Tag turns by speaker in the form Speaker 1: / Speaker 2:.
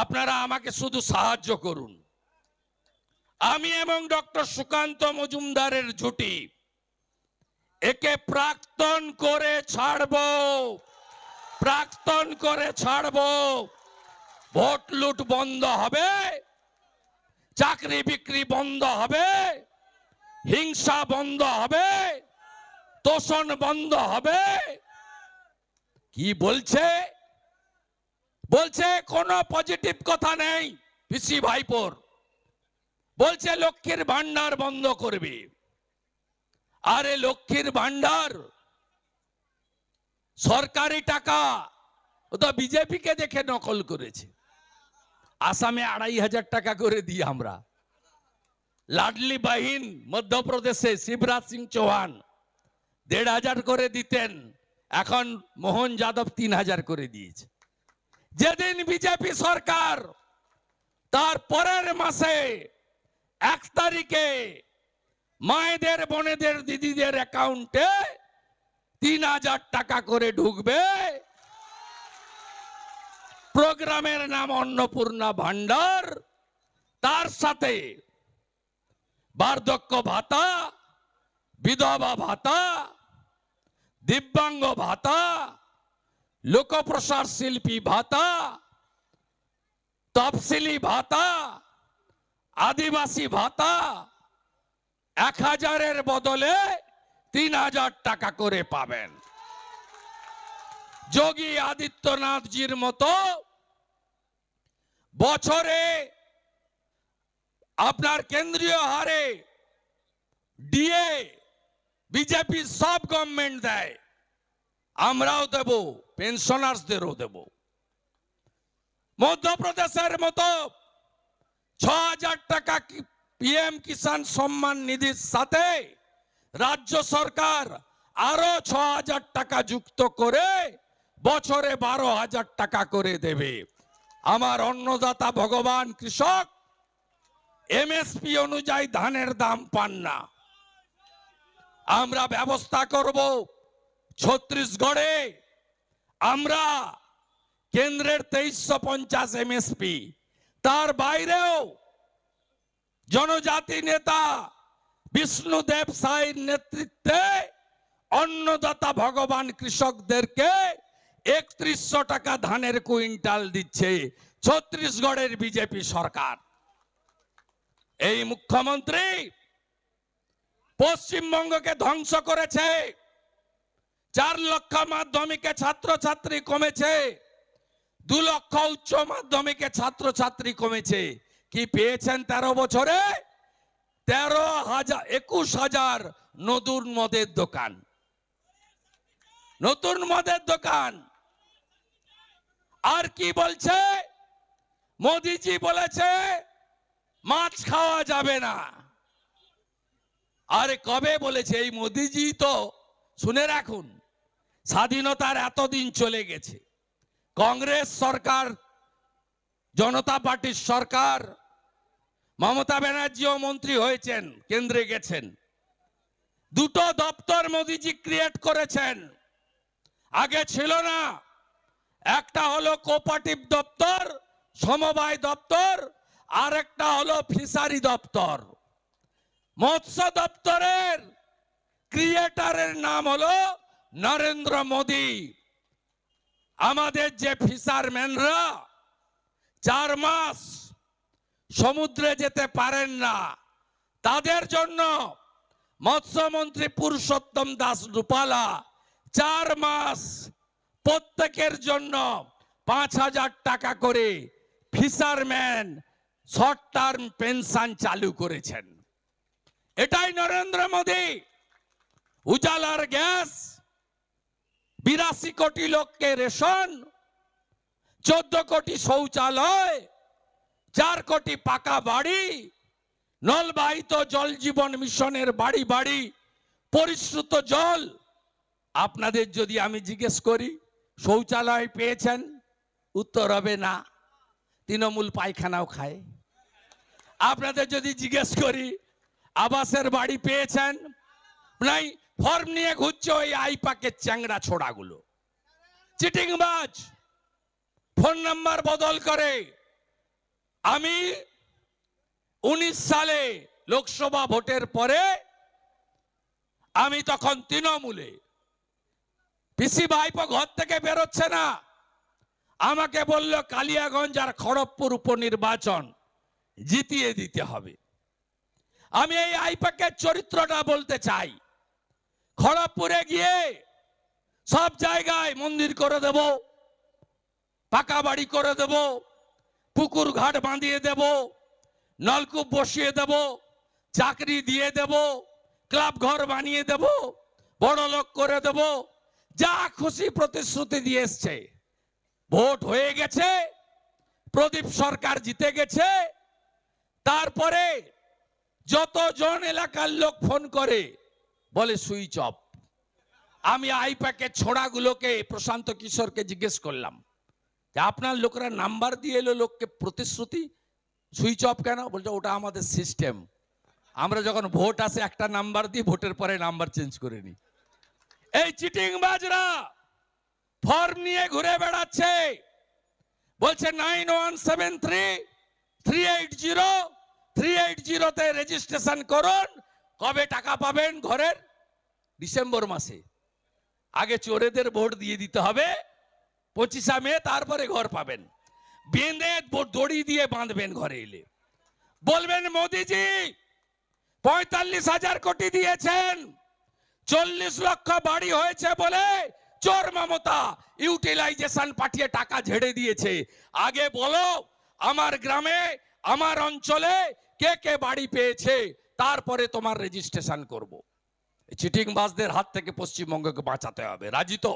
Speaker 1: আপনারা আমাকে শুধু সাহায্য করুন। আমি এবং ডক্টর সুকান্ত মজুমদারের জুটি একে প্রাক্তন করে ছাড়ব। প্রাক্তন করে ছাড়ব। ভোট লুট বন্ধ হবে। চাকরি বিক্রি বন্ধ হবে। হিংসা বন্ধ হবে। তোষণ বন্ধ হবে। কি বলছে? বলছে, কোনো পজিটিভ কথা নেই, পিসি ভাইপোর। বলছে, লক্ষ্মীর ভান্ডার বন্ধ করবে। আরে লক্ষ্মীর ভান্ডার সরকারি টাকা। ও তো বিজেপিকে দেখে নকল করেছে। আসামে আড়াই হাজার টাকা করে দিই আমরা। লাডলি বাহিন, মধ্যপ্রদেশে শিবরাজ সিং চৌহান, দেড় হাজার করে দিতেন। এখন মোহন যাদব তিন হাজার করে দিয়েছে। যেদিন বিজেপি সরকার তার পরের মাসে এক তারিখে মায়েদের, বোনেদের, দিদিদের অ্যাকাউন্টে তিন হাজার টাকা করে ঢুকবে। প্রোগ্রামের নাম অন্নপূর্ণা ভান্ডার, তার সাথে বার্ধক্য ভাতা, বিধবা ভাতা, দিব্যাঙ্গ ভাতা লোকপ্রসার শিল্পী ভাতা, তফসিলি ভাতা, আদিবাসী ভাতা, এক হাজারের বদলে তিন হাজার টাকা করে পাবেন। যোগী আদিত্যনাথজির মতো বছরে আপনার কেন্দ্রীয় হারে ডিএ, বিজেপি সব গভর্নমেন্ট দেয়। আমরাও দেব। পেনশনার্সদেরও দেব। মধ্যপ্রদেশের মতো ছ হাজার টাকা পিএম কিষাণ সম্মান নিধির সাথে রাজ্য সরকার আরও ছ হাজার টাকা যুক্ত করে বছরে বারো হাজার টাকা করে দেবে। আমার অন্নদাতা ভগবান কৃষক, এমএসপি অনুযায়ী ধানের দাম পান না। আমরা ব্যবস্থা করব ছত্রিশগড়ে আমরা কেন্দ্রের তেইশশো পঞ্চাশ এমএসপি তার বাইরেও জনজাতি নেতা বিষ্ণুদেব সাইর নেতৃত্বে অন্নদাতা ভগবান কৃষকদেরকে একত্রিশশো টাকা ধানের কুইন্টাল দিচ্ছে ছত্রিশগড়ের বিজেপি সরকার। এই মুখ্যমন্ত্রী পশ্চিমবঙ্গকে ধ্বংস করেছে। চার লক্ষ মাধ্যমিকে ছাত্রছাত্রী কমেছে। দু লক্ষ উচ্চ মাধ্যমিকে ছাত্রছাত্রী কমেছে। কি পেয়েছেন তেরো বছরে? তেরো হাজার, একুশ হাজার নতুন মদের দোকান। নতুন মদের দোকান। আর কি বলছে? মোদিজি বলেছে, মাছ খাওয়া যাবে না। আরে কবে বলেছে? এই মোদিজি তো, শুনে রাখুন। স্বাধীনতার এতদিন চলে গেছে। কংগ্রেস সরকার, জনতা পার্টির সরকার, মমতা ব্যানার্জিও মন্ত্রী হয়েছেন, কেন্দ্রে গেছেন। দুটো দপ্তর মোদিজি ক্রিয়েট করেছেন। আগে ছিল না। একটা হলো কোপারেটিভ দপ্তর, সমবায় দপ্তর আর একটা হলো ফিশারি দপ্তর। মৎস্য দপ্তরের ক্রিয়েটারের নাম হলো নরেন্দ্র মোদী, আমাদের যে ফিশারম্যানরা, চার মাস সমুদ্রে যেতে পারেন না। তাদের জন্য মৎস্যমন্ত্রী পুরুষোত্তম দাস রূপালা চার মাস প্রত্যেকের জন্য পাঁচ হাজার টাকা করে ফিশারম্যান শর্ট টার্ম পেনশন চালু করেছেন। এটাই নরেন্দ্র মোদী, উজালার গ্যাস বিরাশি কোটি লোককে রেশন, চোদ্দ কোটি শৌচালয়, চার কোটি পাকা বাড়ি, নলবাহিত জল জীবন মিশনের বাড়ি বাড়ি, পরিশ্রুত জল। আপনাদের যদি আমি জিজ্ঞেস করি, শৌচালয় পেয়েছেন? উত্তর হবে না। তৃণমূল পায়খানাও খায়। আপনাদের যদি জিজ্ঞেস করি, আবাসের বাড়ি পেয়েছেন? নাই, ফর্ম নিয়ে ঘুরছে ওই আইপাকের চ্যাংড়া ছোড়াগুলো। চিটিংবাজ, ফোন নাম্বার বদল করে। আমি উনিশ সালে লোকসভা ভোটের পরে আমি তখন তৃণমূলে। পিসি ভাইপো ঘর থেকে বেরোচ্ছে না। আমাকে বলল, কালিয়াগঞ্জ আর খড়গপুর উপনির্বাচন জিতিয়ে দিতে হবে। আমি এই আইপাকের চরিত্রটা বলতে চাই। খড়গপুরে গিয়ে সব জায়গায় মন্দির করে দেব, পাকা বাড়ি করে দেব, পুকুর ঘাট বাঁধিয়ে দেব, নলকূপ বসিয়ে দেব, চাকরি দিয়ে দেব, ক্লাব ঘর বানিয়ে দেব, বড় লোক করে দেব, যা খুশি প্রতিশ্রুতি দিয়ে এসছে। ভোট হয়ে গেছে, প্রদীপ সরকার জিতে গেছে, তারপরে যতজন এলাকার লোক ফোন করে বলে, সুইচ অফ। আমি আইপ্যাকের ছোড়াগুলোকে প্রশান্ত কিশোরকে জিজ্ঞেস করলাম, যে আপনার লোকেরা নাম্বার দিয়ে এলো লোককে প্রতিশ্রুতি? সুইচ অফ কেন? বলছে, ওটা আমাদের সিস্টেম। আমরা যখন ভোট আসে, একটা নাম্বার দিই ভোটের পরে নাম্বার চেঞ্জ করে নিই। এই চিটিং বাজরা ফর্ম নিয়ে ঘুরে বেড়াচ্ছে। বলছে, nine one seven three three eight zero, three eight জিরোতে রেজিস্ট্রেশন করুন কবে টাকা পাবেন ঘরের? ডিসেম্বর মাসে। আগে চোরেদের ভোট দিয়ে দিতে হবে, পঁচিশা মে তারপরে ঘর পাবেন। বেঁধে দড়ি দিয়ে বাঁধবেন ঘরে এলে। বলবেন মোদিজি, পঁয়তাল্লিশ হাজার কোটি দিয়েছেন, চল্লিশ লক্ষ বাড়ি হয়েছে বলে চোর মমতা ইউটিলাইজেশন পাঠিয়ে টাকা ঝেড়ে দিয়েছে। আগে বলো, আমার গ্রামে, আমার অঞ্চলে কে কে বাড়ি পেয়েছে? তারপরে তোমার রেজিস্ট্রেশন করব। চিটিং বাসদের হাত থেকে পশ্চিমবঙ্গকে বাঁচাতে হবে। রাজি তো?